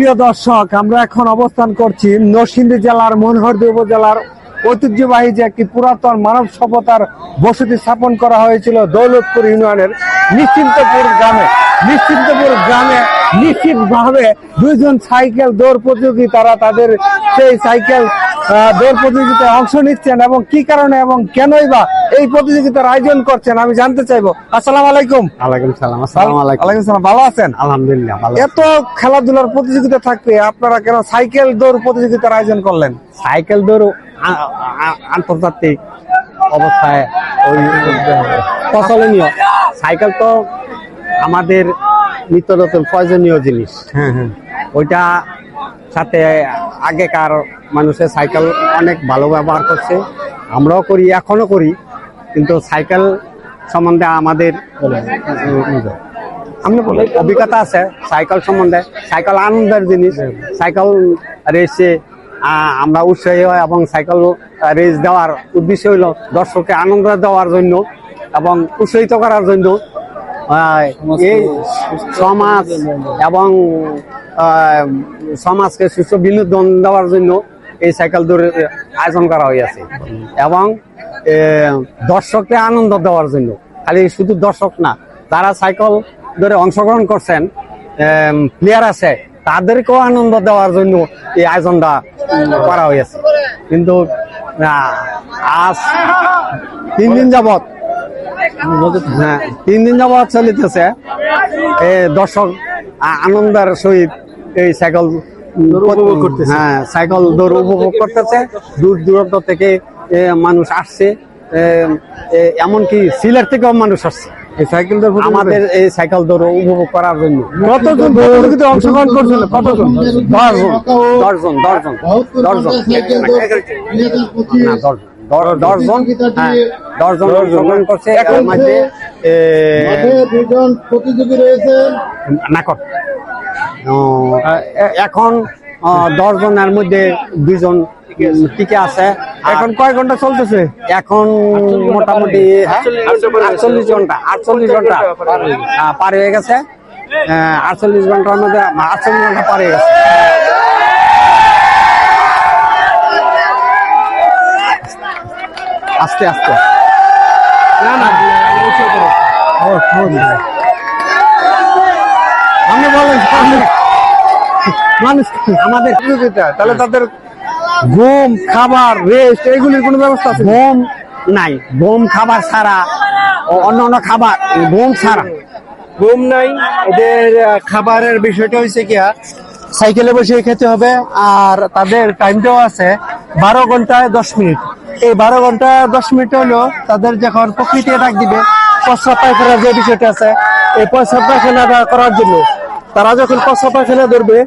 প্রিয় দর্শক, আমরা এখন অবস্থান করছি নরসিংদী জেলার মনোহরদী উপজেলার ঐতিহ্যবাহী যে একটি পুরাতন মানব সভ্যতার বসতি স্থাপন করা হয়েছিল দৌলতপুর ইউনিয়নের নিশ্চিন্তপুর গ্রামে। নিশ্চিন্তপুর গ্রামে নিশ্চিতভাবে দুইজন সাইকেল দৌড় প্রতিযোগী তারা তাদের সেই সাইকেল দৌড় প্রতিযোগিতায় অংশ নিচ্ছেন এবং কি কারণে এবং কেনই বা এই প্রতিযোগিতার আয়োজন করছেন আমি জানতে চাইব। আসসালাম আলাইকুম। আলাইকুম সালাম আসসালামু আলাইকুম। সালাম ভালো আছেন? আলহামদুলিল্লাহ ভালো এত খেলাধুলার প্রতিযোগিতা থাকতে আপনারা কেন সাইকেল দৌড় প্রতিযোগিতার আয়োজন করলেন? সাইকেল দৌড় আন্তর্জাতিক অবস্থায় ওই প্রচলনীয়। সাইকেল তো আমাদের নিত্য নতুন প্রয়োজনীয় জিনিস। হ্যাঁ হ্যাঁ। ওইটা সাথে আগেকার মানুষের সাইকেল অনেক ভালো ব্যবহার করছে। আমরাও করি এখনও করি। কিন্তু সাইকেল সম্বন্ধে আমাদের আপনি বলেন। অভিজ্ঞতা আছে সাইকেল সম্বন্ধে। সাইকেল আনন্দের জিনিস। সাইকেল রেসে আমরা উৎসাহী হয় এবং সাইকেল রেস দেওয়ার উদ্দেশ্য হইল দর্শককে আনন্দ দেওয়ার জন্য এবং উৎসাহিত করার জন্য এই সমাজ এবং সমাজকে সুস্থ বিনোদন দেওয়ার জন্য এই সাইকেল দৌড়ের আয়োজন করা হয়েছে এবং দর্শককে আনন্দ দেওয়ার জন্য। খালি শুধু দর্শক না যারা সাইকেল ধরে অংশগ্রহণ করছেন প্লেয়ার আছে তাদেরকেও আনন্দ দেওয়ার জন্য এই আয়োজনটা করা হয়েছে কিন্তু আজ তিন দিন যাবত হ্যাঁ তিন দিন যাবত চলিতেছে। দর্শক আনন্দের সহিত এই সাইকেল হ্যাঁ সাইকেল দৌড় উপভোগ করতেছে। দূর দূরান্ত থেকে মানুষ আসছে। এমনকি সিলেট থেকেও মানুষ আসছে। সাইকেল দৌড় আমাদের এই সাইকেল দৌড় উপভোগ করার জন্য। কতজন অংশগ্রহণ করছিল? কতজন? দশজন। দশজন দশজন। দশজন। না দশজন। দশ- দশজন দশজন অংশগ্রহণ করছে এর মধ্যে দুজন প্রতিযোগী রয়েছেন নাকট এখন দশ জনের মধ্যে দুইজন উম, টিকে আছে। এখন কয় ঘণ্টা চলতেছে? এখন মোটামুটি হ্যাঁ, আটচল্লিশ ঘণ্টা আটচল্লিশ ঘণ্টা পার হয়ে গেছে। আটচল্লিশ ঘণ্টার মধ্যে আটচল্লিশ ঘণ্টা পার হয়ে গেছে। আস্তে আস্তে। না না ও, ও, আপনি বলেন মানুষ আমাদের তাহলে তাদের ঘুম খাবার রেস্ট এইগুলির কোনো ব্যবস্থা আছে? ঘুম নাই। ঘুম খাবার ছাড়া অন্য অন্য খাবার ঘুম ছাড়া। ঘুম নাই। আহ, খাবারের বিষয়টা হয়েছে কি সাইকেলে বসে খেতে হবে আর তাদের টাইমটাও আছে বারো ঘন্টায় দশ মিনিট। এই বারো ঘণ্টা দশ মিনিট হলো তাদের যখন প্রকৃতি ডাক দিবে প্রস্রাব পায়খানার যে বিষয়টা আছে এই প্রস্রাব পায়খানাটা করার জন্য তারা যখন প্রস্রাব পায়খানা ধরবে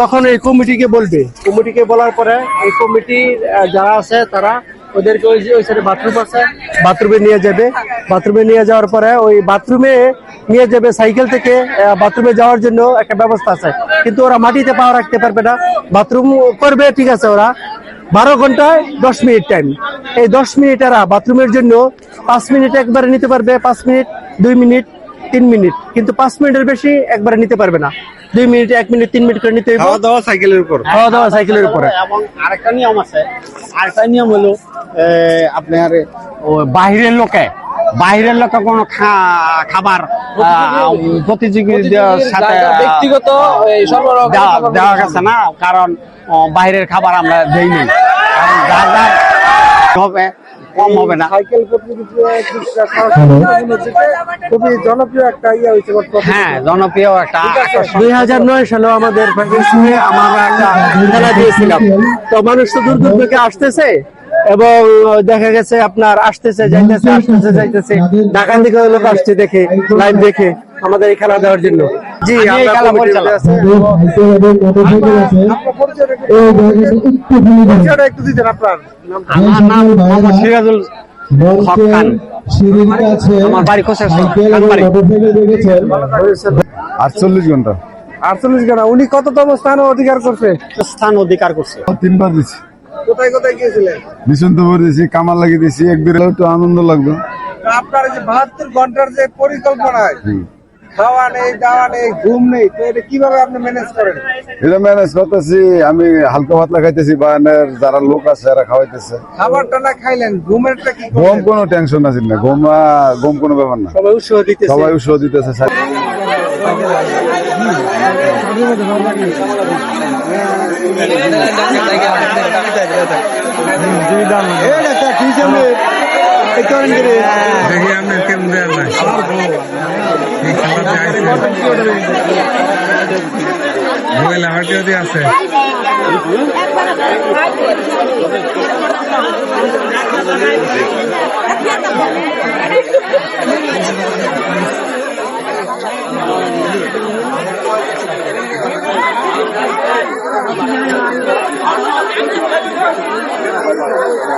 তখন এই কমিটিকে বলবে। কমিটিকে বলার পরে এই কমিটির আহ, যারা আছে তারা ওদেরকে ওই যে ওই সাইডে বাথরুম আছে বাথরুমে নিয়ে যাবে। বাথরুমে নিয়ে যাওয়ার পরে ওই বাথরুমে নিয়ে যাবে সাইকেল থেকে বাথরুমে যাওয়ার জন্য একটা ব্যবস্থা আছে। কিন্তু ওরা মাটিতে পা রাখতে পারবে না। বাথরুম করবে ঠিক আছে ওরা। বারো ঘন্টায় দশ মিনিট টাইম এই দশ মিনিট এরা বাথরুমের জন্য পাঁচ মিনিট একবারে নিতে পারবে পাঁচ মিনিট দুই মিনিট তিন মিনিট। কিন্তু পাঁচ মিনিটের বেশি একবারে নিতে পারবে না। দুই মিনিট এক মিনিট তিন মিনিট করে নিতে খাওয়া দাওয়া সাইকেলের উপর। খাওয়া দাওয়া সাইকেলের উপরে। এবং আরেকটা নিয়ম আছে। আরেকটা নিয়ম হলো আপনার বাহিরের লোকে। বাহিরের লোকে কোনো খা- খাবার আহ, প্রতিযোগীদের সাথে ব্যক্তিগত দেওয়া- গেছে না কারণ বাইরের খাবার আমরা দেই নি কারণ যার যার হবে কম হবে না। সাইকেল খুবই জনপ্রিয় একটা ইয়ে হয়েছে হ্যাঁ জনপ্রিয় একটা দুই হাজার নয় সালে আমাদের আমরা একটা খেলা দিয়েছিলাম। তো মানুষ তো দূর দূর থেকে আসতেছে। এবং দেখা গেছে আপনার আসতেছে যাইতেছে আসতেছে যাইতেছে। ঢাকা থেকে লোক আসছে দেখে লাইভ দেখে আমাদের এই খেলা দেওয়ার জন্য। জি একটু দিতেন আপনার আমার নাম মোহাম্মদ সিরাজুল হক খান। আমার বাড়ি কোথায় আটচল্লিশ ঘণ্টা। আটচল্লিশ ঘণ্টা। উনি কততম স্থান অধিকার করছে? স্থান অধিকার করছে। তিনবার দিছি কোথায় কোথায় গিয়েছিলেন? বিশন্তপুর দিছি কামাল লাগিয়ে দিছি এক বিরল একটু আনন্দ লাগল। আপনার যে বাহাত্তর ঘণ্টার যে পরিকল্পনায় খাওয়া নেই দাওয়া নেই ঘুম নেই তো এটা কীভাবে আপনি ম্যানেজ করেন? এটা ম্যানেজ করতেছি আমি হালকা পাতলা খাইতেছি বায়ানের যারা লোক আছে এরা খাওয়াইতেছে। খাবারটা না খাইলেন ঘুমেরটা কি ঘুম কোনো টেনশন আছে না ঘুম ঘুম কোনো ব্যাপার না। সবাই উৎসাহ দিতেছে। সবাই উৎসাহ দিতেছে দেখি আপনার কেমন দেয় না এই খাবার চাইছে মোবাইল আমার কেউ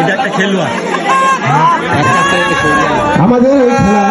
এটা একটা আমাদের এই খেলা